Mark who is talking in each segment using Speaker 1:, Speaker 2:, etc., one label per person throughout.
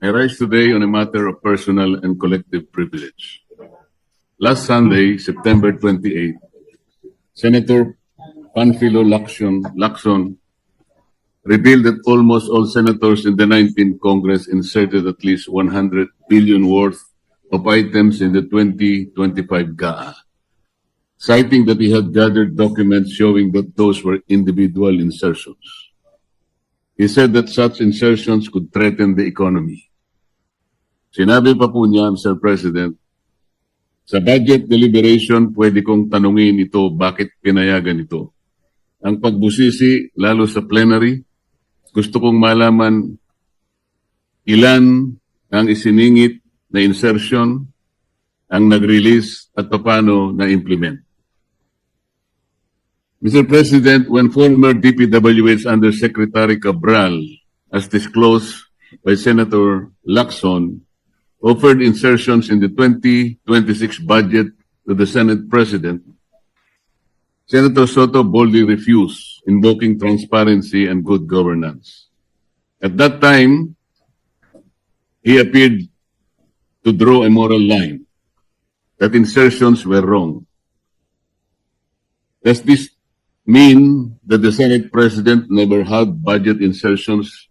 Speaker 1: I rise today on a matter of personal and collective privilege. Last Sunday, September 28, Senator Panfilo Lacson, Lacson revealed that almost all senators in the 19th Congress inserted at least 100 billion worth of items in the 2025 GAA, citing that he had gathered documents showing that those were individual insertions. He said that such insertions could threaten the economy. Sinabi pa po niya, Mr. President, sa budget deliberation, pwede kong tanungin ito bakit pinayagan ito. Ang pagbusisi, lalo sa plenary, gusto kong malaman ilan ang isiningit na insertion, ang nag-release at paano na-implement. Mr. President, when former DPWH Undersecretary Cabral, as disclosed by Senator Lacson, offered insertions in the 2026 budget to the Senate President, Senator Soto boldly refused, invoking transparency and good governance. At that time, he appeared to draw a moral line that insertions were wrong. Does this mean that the Senate President never had budget insertions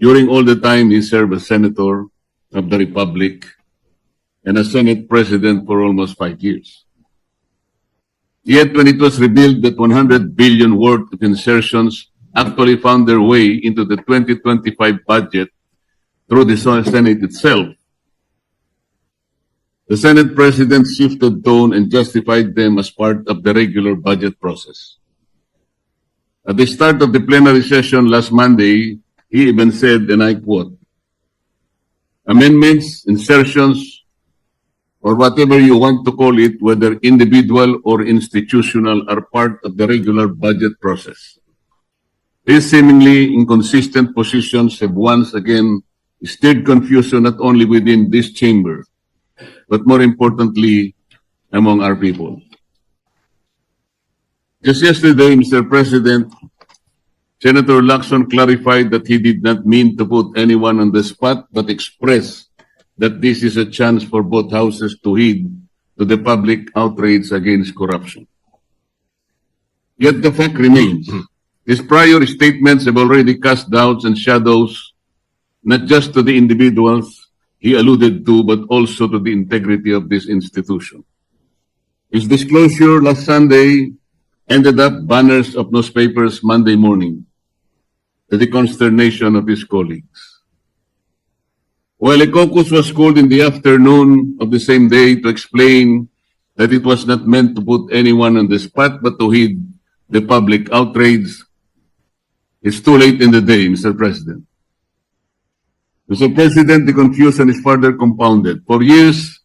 Speaker 1: during all the time he served as Senator of the Republic and a Senate President for almost five years? Yet when it was revealed that 100 billion worth of insertions actually found their way into the 2025 budget through the Senate itself, the Senate President shifted tone and justified them as part of the regular budget process. At the start of the plenary session last Monday, he even said, and I quote, amendments, insertions, or whatever you want to call it, whether individual or institutional, are part of the regular budget process. These seemingly inconsistent positions have once again stirred confusion not only within this chamber, but more importantly, among our people. Just yesterday, Mr. President, Senator Lacson clarified that he did not mean to put anyone on the spot, but expressed that this is a chance for both houses to heed to the public outrage against corruption. Yet the fact remains, his prior statements have already cast doubts and shadows, not just to the individuals he alluded to, but also to the integrity of this institution. His disclosure last Sunday ended up banners of newspapers Monday morning to the consternation of his colleagues. While a caucus was called in the afternoon of the same day to explain that it was not meant to put anyone on the spot but to heed the public outrage, it's too late in the day, Mr. President. Mr. President, the confusion is further compounded. For years,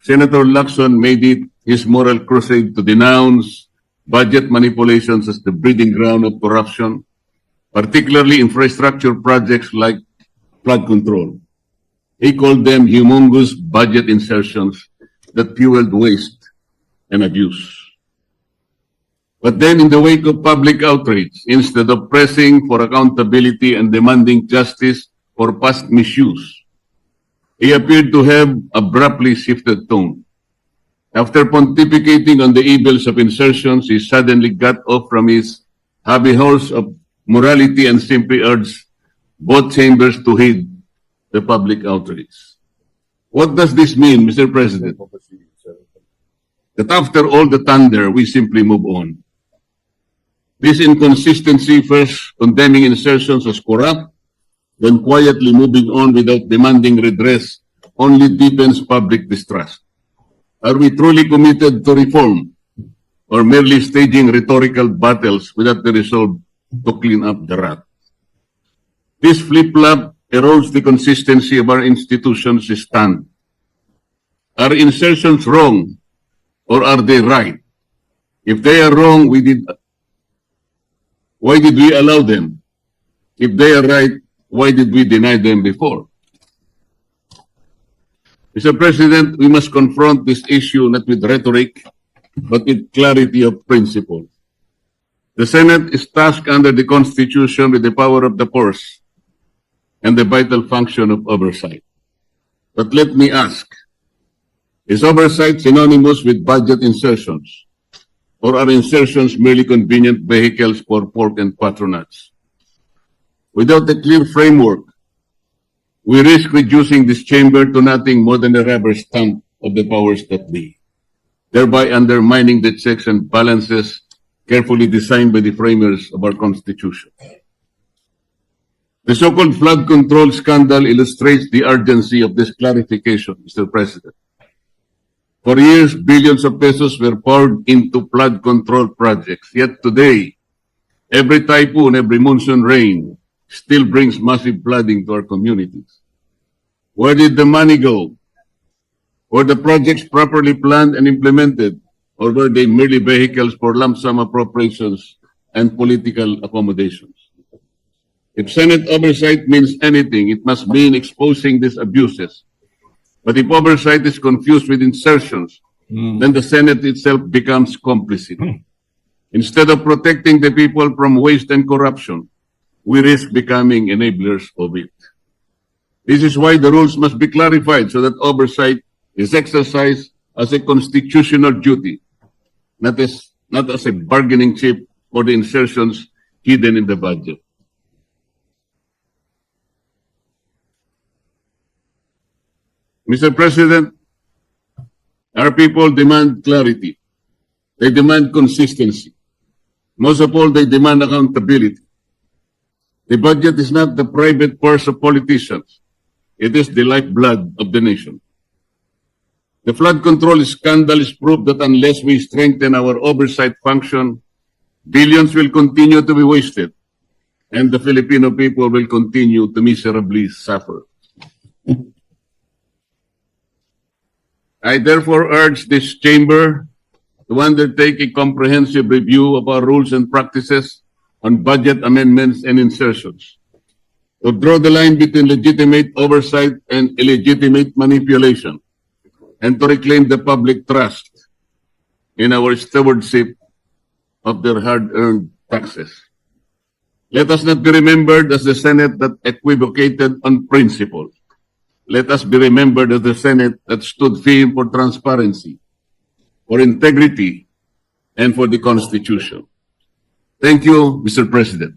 Speaker 1: Senator Lacson made it his moral crusade to denounce budget manipulations as the breeding ground of corruption, particularly infrastructure projects like flood control. He called them humongous budget insertions that fueled waste and abuse. But then, in the wake of public outrage, instead of pressing for accountability and demanding justice for past misuse, he appeared to have abruptly shifted tone. After pontificating on the evils of insertions, he suddenly got off from his hobby horse of morality and simply urged both chambers to heed the public outrage. What does this mean, Mr. President? That after all the thunder, we simply move on. This inconsistency, first condemning insertions as corrupt, then quietly moving on without demanding redress, only deepens public distrust. Are we truly committed to reform or merely staging rhetorical battles without the resolve to clean up the rat? This flip-flop erodes the consistency of our institutions' stand. Are insertions wrong or are they right? If they are wrong, we did. Why did we allow them? If they are right, why did we deny them before? Mr. President, we must confront this issue not with rhetoric, but with clarity of principle. The Senate is tasked under the Constitution with the power of the purse and the vital function of oversight. But let me ask, is oversight synonymous with budget insertions? Or are insertions merely convenient vehicles for pork and patronage? Without a clear framework, we risk reducing this chamber to nothing more than a rubber stamp of the powers that be, thereby undermining the checks and balances carefully designed by the framers of our Constitution. The so-called flood control scandal illustrates the urgency of this clarification, Mr. President. For years, billions of pesos were poured into flood control projects. Yet today, every typhoon, every monsoon rain still brings massive flooding to our communities. Where did the money go? Were the projects properly planned and implemented? Or were they merely vehicles for lump sum appropriations and political accommodations? If Senate oversight means anything, it must mean exposing these abuses. But if oversight is confused with insertions, hmm. then the Senate itself becomes complicit. Hmm. Instead of protecting the people from waste and corruption, we risk becoming enablers of it. This is why the rules must be clarified so that oversight is exercised as a constitutional duty, not as, not as a bargaining chip for the insertions hidden in the budget. Mr. President, our people demand clarity. They demand consistency. Most of all, they demand accountability. The budget is not the private purse of politicians. It is the lifeblood of the nation. The flood control scandal is proof that unless we strengthen our oversight function, billions will continue to be wasted and the Filipino people will continue to miserably suffer. I therefore urge this chamber to undertake a comprehensive review of our rules and practices on budget amendments and insertions. To draw the line between legitimate oversight and illegitimate manipulation and to reclaim the public trust in our stewardship of their hard-earned taxes. Let us not be remembered as the Senate that equivocated on principle. Let us be remembered as the Senate that stood firm for transparency, for integrity, and for the Constitution. Thank you, Mr. President.